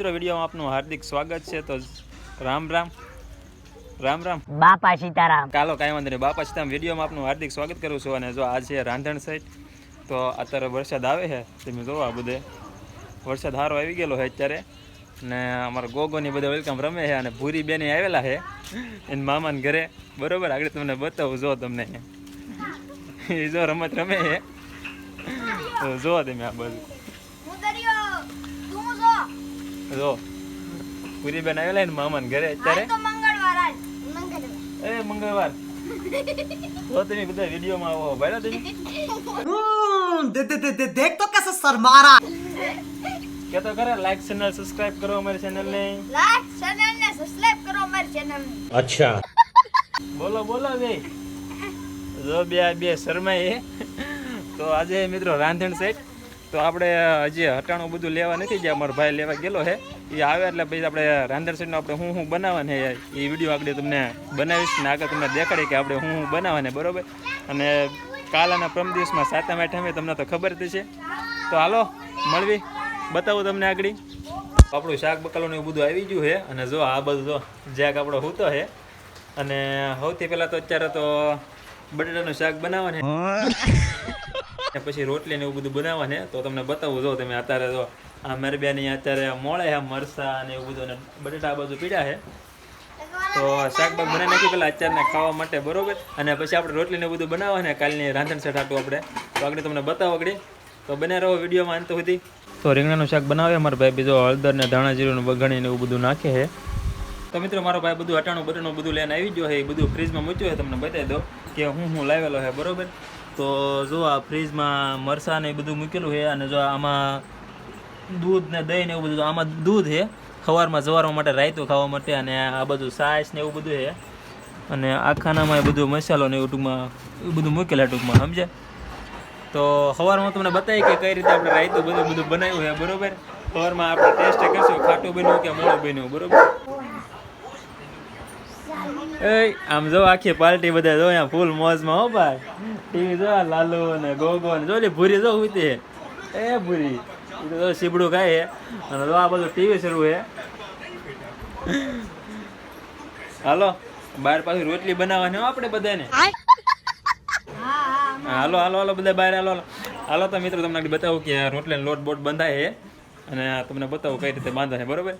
મિત્રો વિડીયોમાં આપનું હાર્દિક સ્વાગત છે. તો રામ રામ. રામ રામ. બાપા સીતારામ. કાલો કાંઈ વાંધો નહીં. બાપા સીતારામ વિડીયોમાં આપનું હાર્દિક સ્વાગત કરું છું. અને જો આ છે રાંધણ સાઈડ તો અત્યારે વરસાદ આવે છે. તમે જોવો આ બધે. વરસાદ સારો આવી ગયેલો છે અત્યારે. ને અમારા ગોગોની બધા વેલકમ રમે છે અને ભૂરી બેને આવેલા છે. એના મામાને ઘરે. બરોબર? આગળ તમને બતાવું જો તમને. એ જો રમત રમે છે. જુઓ તમે આ બધું. જો જો પૂરી બેન આવેલા ને મામા ઘરે અત્યારે. એ મંગળવાર. તો તમે બધા વીડિયો માં આવો ભાઈ તમે. દેખ તો કેસે શરમારા કે તો કરે લાઈક ચેનલ સબસ્ક્રાઇબ કરો અમારી ચેનલ ને લાઈક ચેનલ ને સબસ્ક્રાઇબ કરો અમારી ચેનલ અચ્છા. બોલો બોલો બે જો બે બે શર્મા એ તો આજે મિત્રો રાંધણ સેટ તો આપણે હજી હટાણું બધું લેવા નથી જે અમારો ભાઈ લેવા ગયેલો છે. એ આવે એટલે પછી આપણે સેટનું આપણે શું શું બનાવવાને એ વીડિયો આગળ તમને બનાવીશ ને આગળ તમને દેખાડે કે આપણે શું શું બનાવવાને, બરાબર? અને કાલાના પ્રમ દિવસમાં સાતમ આઠમે તમને તો ખબર જ છે તો હાલો, મળવી. બતાવું તમને આગળ. આપણું શાક બકાલું એવું બધું આવી ગયું છે. અને જો આ બધું જો જેક આપણો હૂતો છે. અને સૌથી પહેલાં તો અત્યારે તો બટેટાનું શાક બનાવવાને પછી રોટલી ને એવું બધું બનાવવાને તો તમને બતાવું, જો તમે અત્યારે તો આ મરબિયાની અત્યારે મોળે છે મરસા ને એવું બધું બટેટા બાજુ પીડા છે તો શાકભાગ બનાવી નાખી પેલા અત્યારને ખાવા માટે, બરોબર? અને પછી આપણે રોટલી ને એવું બધું બનાવવાને કાલની રાંધણ સેટ હાટું આપણે. તો આગળ તમને બતાવો આગળ. તો બને રહો વિડીયોમાં અંત સુધી. તો રીંગણાનું શાક બનાવે અમારા ભાઈ, બીજો હળદર ને ધાણા જીરું વઘાણીને એવું બધું નાખે છે તો મિત્રો, મારો ભાઈ બધું અટાણું બટાણું બધું લઈને આવી ગયો છે એ બધું ફ્રીજમાં મૂક્યું છે તમને બતાવી દો કે હું હું લાવેલો છે બરોબર? તો જો આ ફ્રીજમાં મરસાં ને એ બધું મૂકેલું છે અને જો આમાં દૂધ ને દહીં ને એવું બધું આમાં દૂધ છે સવારમાં જવારવા માટે રાયતું ખાવા માટે અને આ બધું સાસ ને એવું બધું છે. અને આ ખાનામાં એ બધું મસાલો ને એવું ટૂંકમાં એ બધું મૂકેલા ટૂંકમાં સમજે તો સવારમાં તમને બતાવી કે કઈ રીતે આપણે રાયતું બધું બધું બનાવ્યું છે બરોબર? સવારમાં આપણે ટેસ્ટ કરશું ખાટું બન્યું કે મોડું બન્યું બરોબર? એ આમ જો આખી પાર્ટી બધા જો અહીંયા ફૂલ મોજમાં હો ભાઈ. લાલુ ને ગોગો ને જોલી ભૂરી જો ઉતી એ ભૂરી. સીબડું ખાય અને જો આ બધું ટીવી શરૂ હે. હાલો બાર પાછી રોટલી બનાવવાની આપણે બધાને. હાલો હાલો હાલો, બધા બહાર હાલો હાલો. તો મિત્રો, તમને બતાવું કે રોટલી લોટ બોટ બંધાય અને તમને બતાવું કઈ રીતે બાંધાય બરોબર?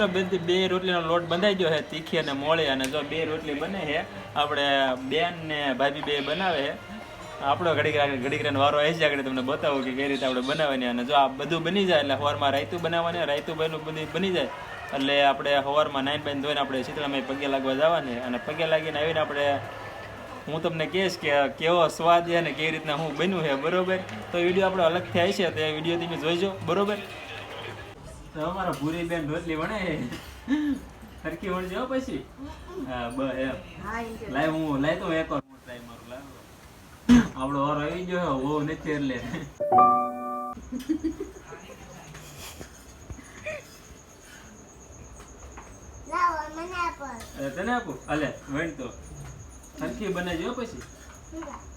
મિત્રો બે બે રોટલીનો લોટ બંધાઈ ગયો છે. તીખી અને મોળી. અને જો બે રોટલી બને છે, આપણે બેન ને ભાભી બે બનાવે છે. આપણો ઘડીક ઘડીક વારો આવી જાય આગળ. તમને બતાવું કે કઈ રીતે આપણે બનાવવાની. અને જો આ બધું બની જાય, એટલે સવારમાં રાયતું બનાવવાની. રાયતું બનેલું બધી બની જાય. એટલે આપણે સવારમાં નાઈન બાઈન ધોઈને આપણે શીતળામાં પગે લાગવા જવાની. અને પગે લાગીને આવીને આપણે હું તમને કહીશ કે કેવો સ્વાદ છે અને કેવી રીતના હું બન્યું છે, બરોબર? તો વીડિયો આપણે અલગથી આવી છે તો એ વીડિયો જોઈજો, બરોબર? તો અમારા ભૂરી બેન રોટલી વણે. સરખી વણજો પછી. હા બ એમ. લાય હું લાય તો એક વાર ટ્રાય મારું લાવ. આપણો વારો આવી ગયો હો બહુ નથી એટલે. તને આપું? હાલે વણ તો. સરખી બને જો પછી.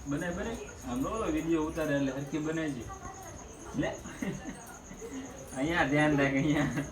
બનાય બને આમ નો વીડિયો ઉતારે એટલે સરખી બનાવજો. લે. અહીંયા ધ્યાન રાખ અહીંયા.